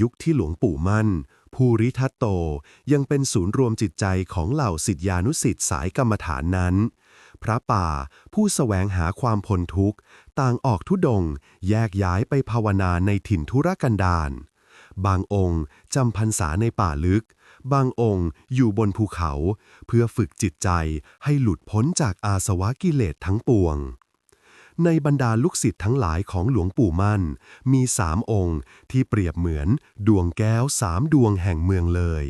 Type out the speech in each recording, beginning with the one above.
ยุคที่หลวงปู่มั่น ภูริทัตโต ยังเป็นศูนย์รวมจิตใจของเหล่าสิทธิานุสิทธิ์สายกรรมฐานนั้น พระป่าผู้สแสวงหาความพ้นทุกข์ ต่างออกทุดง แยกย้ายไปภาวนาในถิ่นธุรกันดารบางองค์จำพรรษาในป่าลึก บางองค์อยู่บนภูเขา เพื่อฝึกจิตใจให้หลุดพ้นจากอาสวะกิเลสทั้งปวง ในบรรดาลูกศิษย์ทั้งหลายของหลวงปู่มั่น มีสามองค์ที่เปรียบเหมือนดวงแก้วสามดวงแห่งเมืองเลย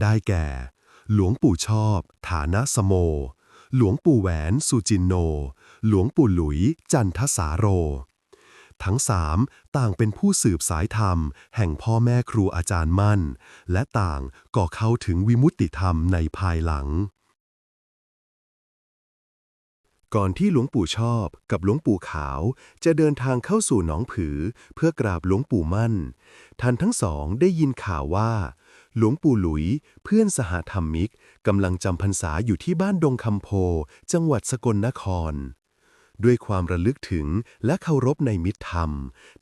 ได้แก่ หลวงปู่ชอบ ฐานะสโม หลวงปู่แหวนสุจินโน หลวงปู่หลุย จันทสาโร ทั้งสามต่างเป็นผู้สืบสายธรรม แห่งพ่อแม่ครูอาจารย์มั่น และต่างก็เข้าถึงวิมุตติธรรมในภายหลัง ก่อนที่หลวงปู่ชอบกับหลวงปู่ขาว จะเดินทางเข้าสู่หนองผือเพื่อกราบหลวงปู่มั่น ท่านทั้งสองได้ยินข่าวว่า หลวงปู่หลุยเพื่อนสหธรรมิกกำลังจำพรรษาอยู่ที่บ้านดงคำโพ จังหวัดสกลนคร ด้วยความระลึกถึงและเคารพในมิตรธรรม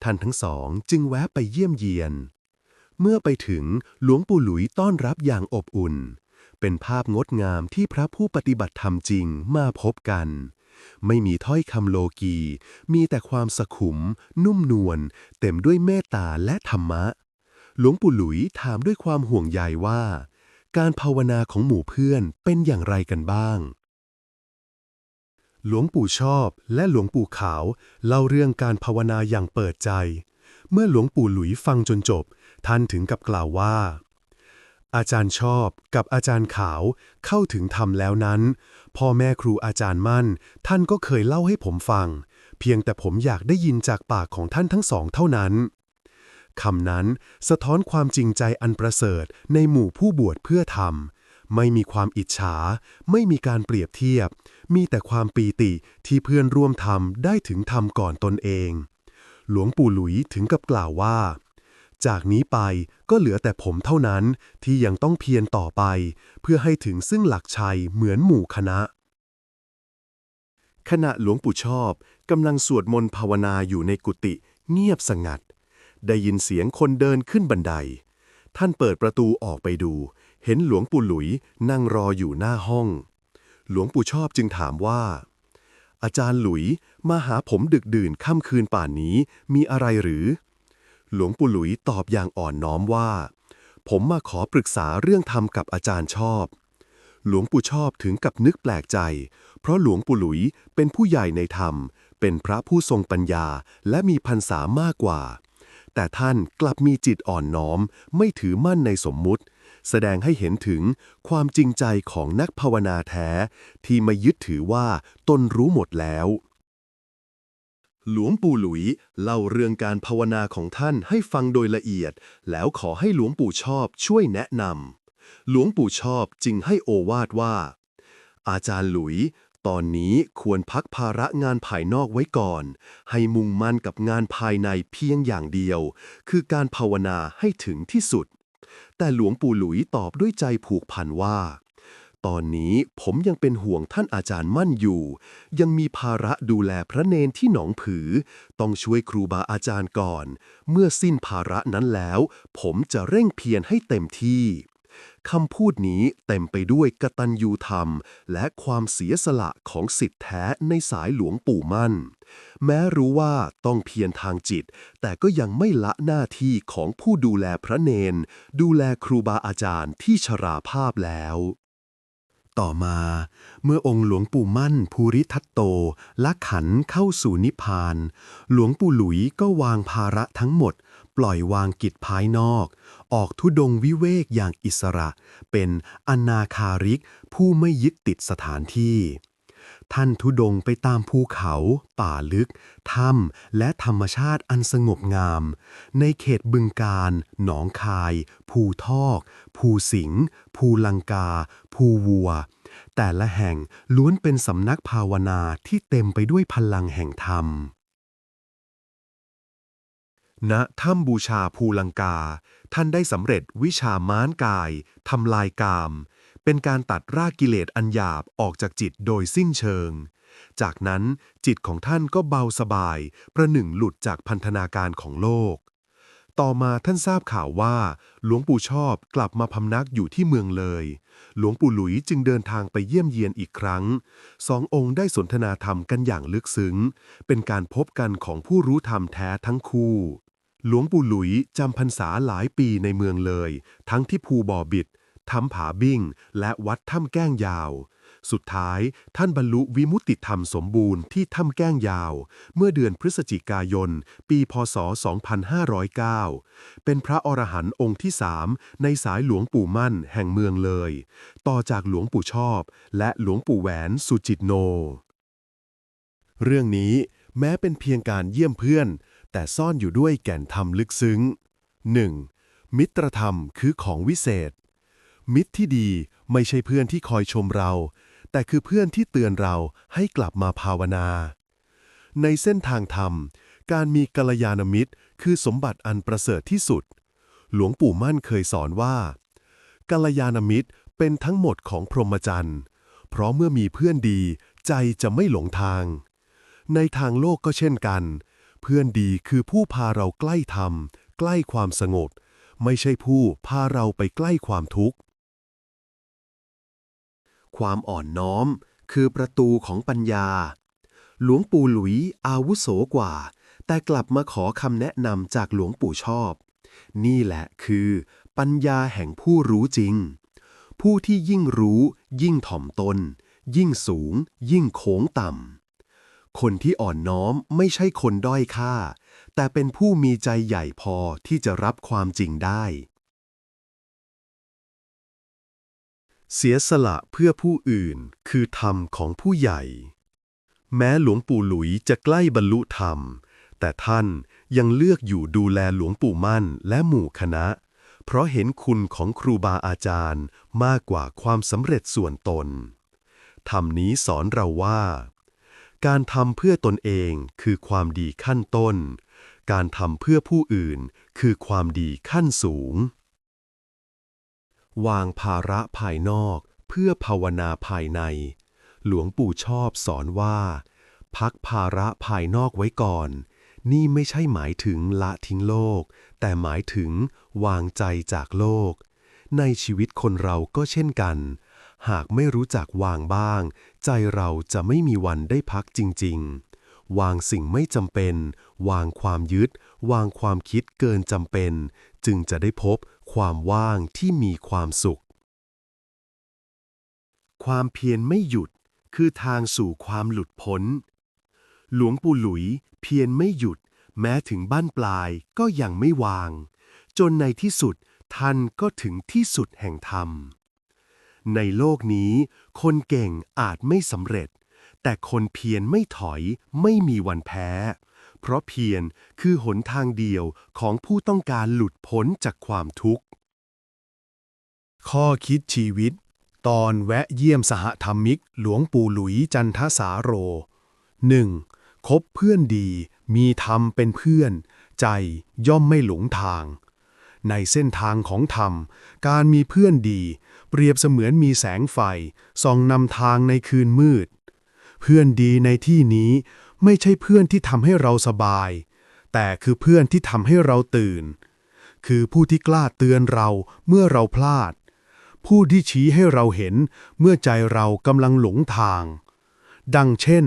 ท่านทั้งสองจึงแวะไปเยี่ยมเยียน เมื่อไปถึงหลวงปู่หลุยต้อนรับอย่างอบอุ่น เป็นภาพงดงามที่พระผู้ปฏิบัติธรรมจริงมาพบกัน ไม่มีถ้อยคำโลกี มีแต่ความสขุม นุ่มนวล เต็มด้วยเมตตาและธรรมะ หลวงปู่หลุยถามด้วยความห่วงใยว่า การภาวนาของหมู่เพื่อนเป็นอย่างไรกันบ้าง หลวงปู่ชอบและหลวงปู่ขาวเล่าเรื่องการภาวนาอย่างเปิดใจ เมื่อหลวงปู่หลุยฟังจนจบ ท่านถึงกับกล่าวว่า อาจารย์ชอบกับอาจารย์ขาวเข้าถึงธรรมแล้วนั้น พ่อแม่ครูอาจารย์มั่น ท่านก็เคยเล่าให้ผมฟัง เพียงแต่ผมอยากได้ยินจากปากของท่านทั้งสองเท่านั้นคำนั้นสะท้อนความจริงใจอันประเสริฐในหมู่ผู้บวชเพื่อธรรม ไม่มีความอิจฉา ไม่มีการเปรียบเทียบ มีแต่ความปีติที่เพื่อนร่วมธรรมได้ถึงธรรมก่อนตนเอง หลวงปู่หลุยถึงกับกล่าวว่า จากนี้ไปก็เหลือแต่ผมเท่านั้นที่ยังต้องเพียรต่อไป เพื่อให้ถึงซึ่งหลักชัยเหมือนหมู่คณะ ขณะหลวงปู่ชอบกำลังสวดมนต์ภาวนาอยู่ในกุฏิเงียบสงัด ได้ยินเสียงคนเดินขึ้นบันได ท่านเปิดประตูออกไปดู เห็นหลวงปู่หลุยนั่งรออยู่หน้าห้อง หลวงปู่ชอบจึงถามว่า อาจารย์หลุยมาหาผมดึกดื่นค่ำคืนป่านนี้มีอะไรหรือ หลวงปู่หลุยตอบอย่างอ่อนน้อมว่า ผมมาขอปรึกษาเรื่องธรรมกับอาจารย์ชอบ หลวงปู่ชอบถึงกับนึกแปลกใจ เพราะหลวงปู่หลุยเป็นผู้ใหญ่ในธรรม เป็นพระผู้ทรงปัญญาและมีพรรษามากกว่า แต่ท่านกลับมีจิตอ่อนน้อม ไม่ถือมั่นในสมมุติ แสดงให้เห็นถึงความจริงใจของนักภาวนาแท้ ที่ไม่ยึดถือว่าตนรู้หมดแล้ว หลวงปู่หลุยเล่าเรื่องการภาวนาของท่านให้ฟังโดยละเอียด แล้วขอให้หลวงปู่ชอบช่วยแนะนำหลวงปู่ชอบจึงให้โอวาทว่า อาจารย์หลุย ตอนนี้ควรพักภาระงานภายนอกไว้ก่อน ให้มุ่งมั่นกับงานภายในเพียงอย่างเดียว คือการภาวนาให้ถึงที่สุด แต่หลวงปู่หลุยตอบด้วยใจผูกพันว่า ตอนนี้ผมยังเป็นห่วงท่านอาจารย์มั่นอยู่ ยังมีภาระดูแลพระเนนที่หนองผือ ต้องช่วยครูบาอาจารย์ก่อน เมื่อสิ้นภาระนั้นแล้ว ผมจะเร่งเพียรให้เต็มที่คำพูดนี้เต็มไปด้วยกตัญญูธรรม และความเสียสละของสิทธิแท้ในสายหลวงปู่มั่น แม้รู้ว่าต้องเพียรทางจิต แต่ก็ยังไม่ละหน้าที่ของผู้ดูแลพระเนน ดูแลครูบาอาจารย์ที่ชราภาพแล้ว ต่อมา เมื่อองค์หลวงปู่มั่นภูริทัตโตละขันเข้าสู่นิพพาน หลวงปู่หลุยก็วางภาระทั้งหมด ปล่อยวางกิจภายนอก ออกทุดงวิเวกอย่างอิสระ เป็นอนาคาริกผู้ไม่ยึดติดสถานที่ ท่านทุดงไปตามภูเขา ป่าลึก ถ้ำและธรรมชาติอันสงบงาม ในเขตบึงการ หนองคาย ภูทอก ภูสิงห์ภูลังกา ภูวัว แต่ละแห่งล้วนเป็นสำนักภาวนาที่เต็มไปด้วยพลังแห่งธรรมณถ้ำบูชาภูลังกา ท่านได้สำเร็จวิชาม้านกาย ทำลายกาม เป็นการตัดรากกิเลสอันหยาบออกจากจิตโดยสิ้นเชิง จากนั้นจิตของท่านก็เบาสบาย ประหนึ่งหลุดจากพันธนาการของโลก ต่อมาท่านทราบข่าวว่า หลวงปู่ชอบกลับมาพำนักอยู่ที่เมืองเลย หลวงปู่หลุยจึงเดินทางไปเยี่ยมเยียนอีกครั้ง สององค์ได้สนทนาธรรมกันอย่างลึกซึ้ง เป็นการพบกันของผู้รู้ธรรมแท้ทั้งคู่หลวงปู่หลุยจำพรรษาหลายปีในเมืองเลย ทั้งที่ภูบ่อบิด ถ้ำผาบิ้ง และวัดถ้ำแก้งยาว สุดท้ายท่านบรรลุวิมุตติธรรมสมบูรณ์ที่ถ้ำแก้งยาว เมื่อเดือนพฤศจิกายน ปีพศ 2509 เป็นพระอรหันต์องค์ที่สามในสายหลวงปู่มั่นแห่งเมืองเลย ต่อจากหลวงปู่ชอบ และหลวงปู่แหวนสุจิตโน เรื่องนี้แม้เป็นเพียงการเยี่ยมเพื่อน แต่ซ่อนอยู่ด้วยแก่นธรรมลึกซึ้ง 1. มิตรธรรมคือของวิเศษ มิตรที่ดีไม่ใช่เพื่อนที่คอยชมเรา แต่คือเพื่อนที่เตือนเราให้กลับมาภาวนา ในเส้นทางธรรม การมีกัลยาณมิตร คือสมบัติอันประเสริฐที่สุด หลวงปู่มั่นเคยสอนว่ากัลยาณมิตรเป็นทั้งหมดของพรหมจรรย์เพราะเมื่อมีเพื่อนดีใจจะไม่หลงทาง ในทางโลกก็เช่นกัน เพื่อนดีคือผู้พาเราใกล้ธรรม ใกล้ความสงบ ไม่ใช่ผู้พาเราไปใกล้ความทุกข์ ความอ่อนน้อม คือประตูของปัญญา หลวงปู่หลุยอาวุโสกว่า แต่กลับมาขอคำแนะนำจากหลวงปู่ชอบ นี่แหละคือ ปัญญาแห่งผู้รู้จริง ผู้ที่ยิ่งรู้ ยิ่งถ่อมตน ยิ่งสูง ยิ่งโค้งต่ำ คนที่อ่อนน้อมไม่ใช่คนด้อยค่า แต่เป็นผู้มีใจใหญ่พอที่จะรับความจริงได้ เสียสละเพื่อผู้อื่นคือธรรมของผู้ใหญ่ แม้หลวงปู่หลุยจะใกล้บรรลุธรรม แต่ท่านยังเลือกอยู่ดูแลหลวงปู่มั่นและหมู่คณะ เพราะเห็นคุณของครูบาอาจารย์มากกว่าความสำเร็จส่วนตน ธรรมนี้สอนเราว่า การทำเพื่อตนเองคือความดีขั้นต้น การทำเพื่อผู้อื่นคือความดีขั้นสูง วางภาระภายนอกเพื่อภาวนาภายใน หลวงปู่ชอบสอนว่า พักภาระภายนอกไว้ก่อน นี่ไม่ใช่หมายถึงละทิ้งโลก แต่หมายถึงวางใจจากโลก ในชีวิตคนเราก็เช่นกัน หากไม่รู้จักวางบ้าง ใจเราจะไม่มีวันได้พักจริง ๆวางสิ่งไม่จำเป็น วางความยึด วางความคิดเกินจำเป็น จึงจะได้พบ ความว่างที่มีความสุข ความเพียรไม่หยุดคือทางสู่ความหลุดพ้น หลวงปู่หลุยเพียรไม่หยุด แม้ถึงบ้านปลายก็ยังไม่วาง จนในที่สุดท่านก็ถึงที่สุดแห่งธรรม ในโลกนี้ คนเก่งอาจไม่สำเร็จ แต่คนเพียรไม่ถอยไม่มีวันแพ้ เพราะเพียรคือหนทางเดียวของผู้ต้องการหลุดพ้นจากความทุกข์ ข้อคิดชีวิต ตอนแวะเยี่ยมสหธรรมิก หลวงปู่หลุยจันทสาโร 1. คบเพื่อนดี มีธรรมเป็นเพื่อน ใจย่อมไม่หลงทาง ในเส้นทางของธรรม การมีเพื่อนดี เปรียบเสมือนมีแสงไฟส่องนำทางในคืนมืด เพื่อนดีในที่นี้ไม่ใช่เพื่อนที่ทำให้เราสบาย แต่คือเพื่อนที่ทำให้เราตื่น คือผู้ที่กล้าเตือนเราเมื่อเราพลาด ผู้ที่ชี้ให้เราเห็นเมื่อใจเรากำลังหลงทาง ดังเช่น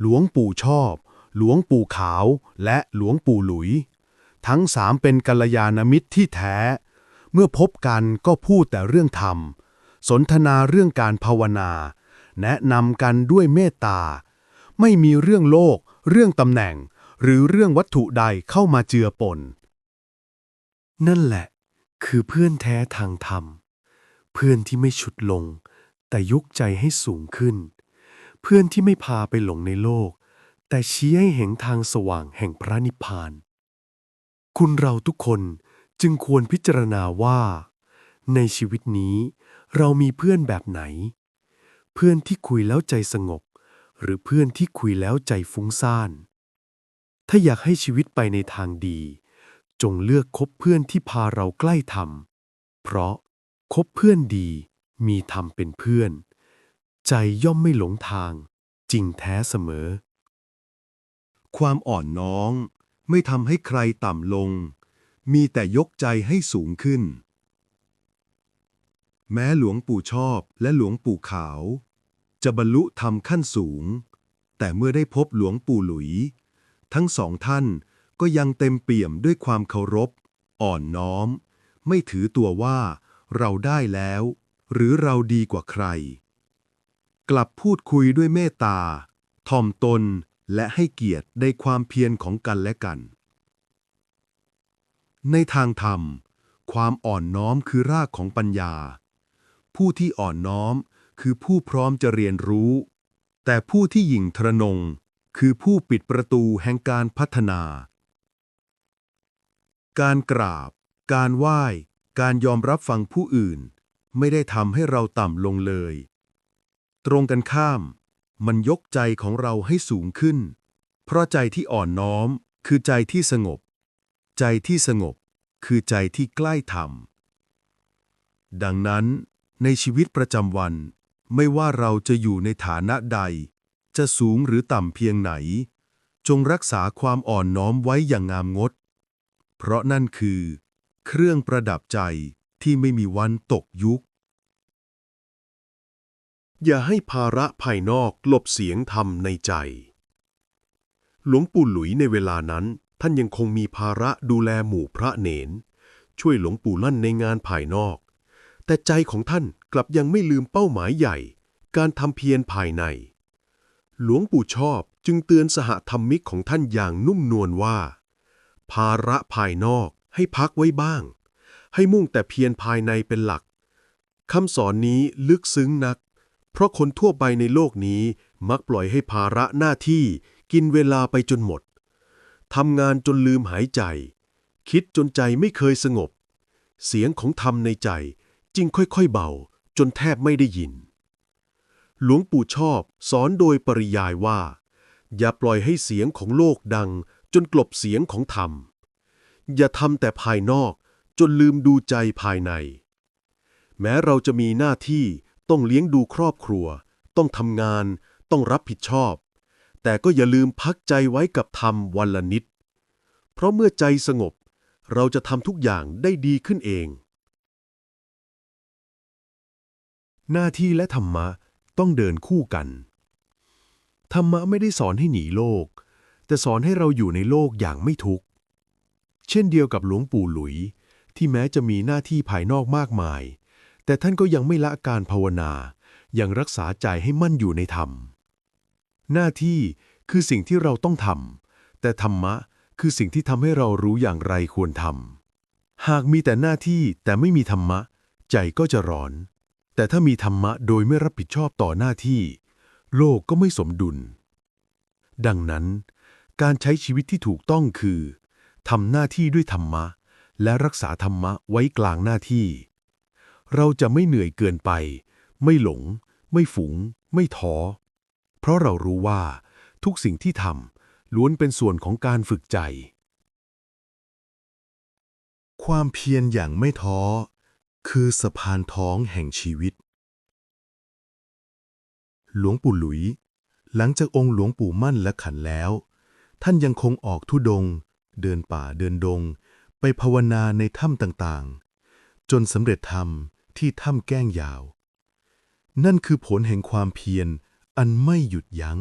หลวงปู่ชอบ หลวงปู่ขาว และหลวงปู่หลุย ทั้งสามเป็นกัลยาณมิตรที่แท้ เมื่อพบกันก็พูดแต่เรื่องธรรม สนทนาเรื่องการภาวนา แนะนำกันด้วยเมตตา ไม่มีเรื่องโลก เรื่องตำแหน่ง หรือเรื่องวัตถุใดเข้ามาเจือปนนั่นแหละ คือเพื่อนแท้ทางธรรม พื่อนที่ไม่ฉุดลง แต่ยกใจให้สูงขึ้น เพื่อนที่ไม่พาไปหลงในโลก แต่ชี้ให้เห็นทางสว่างแห่งพระนิพพาน คุณเราทุกคนจึงควรพิจารณาว่า ในชีวิตนี้ เรามีเพื่อนแบบไหน เพื่อนที่คุยแล้วใจสงบ หรือเพื่อนที่คุยแล้วใจฟุ้งซ่าน ถ้าอยากให้ชีวิตไปในทางดี จงเลือกคบเพื่อนที่พาเราใกล้ธรรมเพราะ คบเพื่อนดี มีธรรมเป็นเพื่อน ใจย่อมไม่หลงทาง จริงแท้เสมอ ความอ่อนน้องไม่ทำให้ใครต่ำลง มีแต่ยกใจให้สูงขึ้น แม้หลวงปู่ชอบและหลวงปู่ขาว จะบรรลุธรรมขั้นสูง แต่เมื่อได้พบหลวงปู่หลุย ทั้งสองท่านก็ยังเต็มเปี่ยมด้วยความเคารพ อ่อนน้อม ไม่ถือตัวว่า เราได้แล้ว หรือเราดีกว่าใคร กลับพูดคุยด้วยเมตตาถ่อมตนและให้เกียรติในความเพียรของกันและกัน ในทางธรรม ความอ่อนน้อมคือรากของปัญญา ผู้ที่อ่อนน้อมคือผู้พร้อมจะเรียนรู้ แต่ผู้ที่หยิ่งทะนง คือผู้ปิดประตูแห่งการพัฒนา การกราบ การไหว้ การยอมรับฟังผู้อื่น ไม่ได้ทำให้เราต่ำลงเลย ตรงกันข้าม มันยกใจของเราให้สูงขึ้น เพราะใจที่อ่อนน้อม คือใจที่สงบ ใจที่สงบ คือใจที่ใกล้ธรรม ดังนั้น ในชีวิตประจำวัน ไม่ว่าเราจะอยู่ในฐานะใด จะสูงหรือต่ำเพียงไหน จงรักษาความอ่อนน้อมไว้อย่างงามงด เพราะนั่นคือ เครื่องประดับใจที่ไม่มีวันตกยุค อย่าให้ภาระภายนอกลบเสียงธรรมในใจ หลวงปู่หลุยในเวลานั้น ท่านยังคงมีภาระดูแลหมู่พระเนน ช่วยหลวงปู่ลั่นในงานภายนอก แต่ใจของท่านกลับยังไม่ลืมเป้าหมายใหญ่ การทำเพียรภายใน หลวงปู่ชอบจึงเตือนสหธรรมิกของท่านอย่างนุ่มนวลว่า ภาระภายนอก ให้พักไว้บ้าง ให้มุ่งแต่เพียรภายในเป็นหลักคำสอนนี้ลึกซึ้งนัก เพราะคนทั่วไปในโลกนี้มักปล่อยให้ภาระหน้าที่กินเวลาไปจนหมดทำงานจนลืมหายใจ คิดจนใจไม่เคยสงบ เสียงของธรรมในใจจึงค่อยๆเบาจนแทบไม่ได้ยิน หลวงปู่ชอบสอนโดยปริยายว่า อย่าปล่อยให้เสียงของโลกดังจนกลบเสียงของธรรม อย่าทำแต่ภายนอก จนลืมดูใจภายใน แม้เราจะมีหน้าที่ต้องเลี้ยงดูครอบครัว ต้องทำงาน ต้องรับผิดชอบ แต่ก็อย่าลืมพักใจไว้กับธรรมวันละนิด เพราะเมื่อใจสงบ เราจะทำทุกอย่างได้ดีขึ้นเอง หน้าที่และธรรมะต้องเดินคู่กัน ธรรมะไม่ได้สอนให้หนีโลก แต่สอนให้เราอยู่ในโลกอย่างไม่ทุกข์ เช่นเดียวกับหลวงปู่หลุย ที่แม้จะมีหน้าที่ภายนอกมากมาย แต่ท่านก็ยังไม่ละการภาวนายังรักษาใจให้มั่นอยู่ในธรรม หน้าที่คือสิ่งที่เราต้องทำแต่ธรรมะคือสิ่งที่ทำให้เรารู้อย่างไรควรทำหากมีแต่หน้าที่แต่ไม่มีธรรมะ ใจก็จะร้อน แต่ถ้ามีธรรมะโดยไม่รับผิดชอบต่อหน้าที่ โลกก็ไม่สมดุล ดังนั้น การใช้ชีวิตที่ถูกต้องคือ ทำหน้าที่ด้วยธรรมะ และรักษาธรรมะไว้กลางหน้าที่ เราจะไม่เหนื่อยเกินไป ไม่หลง ไม่ฝูง ไม่ท้อ เพราะเรารู้ว่า ทุกสิ่งที่ทำล้วนเป็นส่วนของการฝึกใจ ความเพียรอย่างไม่ท้อ คือสะพานท้องแห่งชีวิต หลวงปู่หลุย หลังจากองค์หลวงปู่มั่นและขันแล้ว ท่านยังคงออกทุดง เดินป่าเดินดง ไปภาวนาในถ้ำต่างๆ จนสำเร็จธรรมที่ถ้ำแก้งยาว นั่นคือผลแห่งความเพียรอันไม่หยุดยัง้ง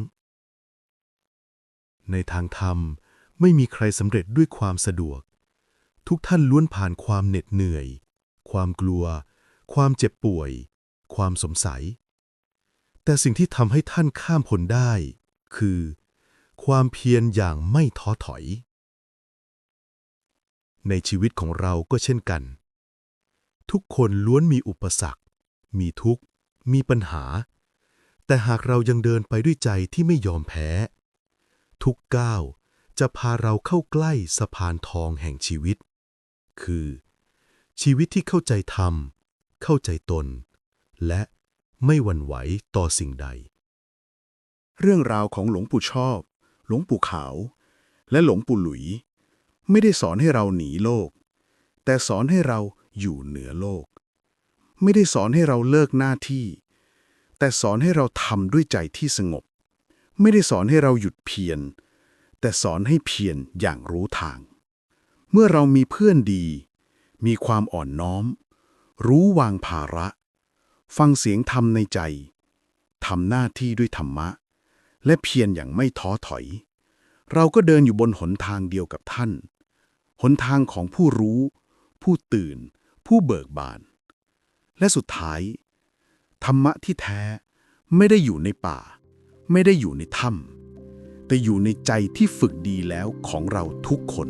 ในทางธรรมไม่มีใครสำเร็จด้วยความสะดวก ทุกท่านล้วนผ่านความเหน็ดเหนื่อย ความกลัว ความเจ็บป่วย ความสงสัย แต่สิ่งที่ทำให้ท่านข้ามพ้นได้ คือ ความเพียรอย่างไม่ท้อถอย ในชีวิตของเราก็เช่นกัน ทุกคนล้วนมีอุปสรรค มีทุกข์ มีปัญหา แต่หากเรายังเดินไปด้วยใจที่ไม่ยอมแพ้ ทุกก้าวจะพาเราเข้าใกล้สะพานทองแห่งชีวิต คือ ชีวิตที่เข้าใจธรรม เข้าใจตน และไม่หวั่นไหวต่อสิ่งใด เรื่องราวของหลวงปู่ชอบ หลวงปู่ขาว และหลวงปู่หลุย ไม่ได้สอนให้เราหนีโลก แต่สอนให้เราอยู่เหนือโลก ไม่ได้สอนให้เราเลิกหน้าที่ แต่สอนให้เราทำด้วยใจที่สงบ ไม่ได้สอนให้เราหยุดเพียร แต่สอนให้เพียรอย่างรู้ทาง เมื่อเรามีเพื่อนดี มีความอ่อนน้อม รู้วางภาระ ฟังเสียงธรรมในใจทำหน้าที่ด้วยธรรมะ และเพียรอย่างไม่ท้อถอย เราก็เดินอยู่บนหนทางเดียวกับท่าน หนทางของผู้รู้ ผู้ตื่น ผู้เบิกบาน และสุดท้าย ธรรมะที่แท้ไม่ได้อยู่ในป่า ไม่ได้อยู่ในถ้ำแต่อยู่ในใจที่ฝึกดีแล้วของเราทุกคน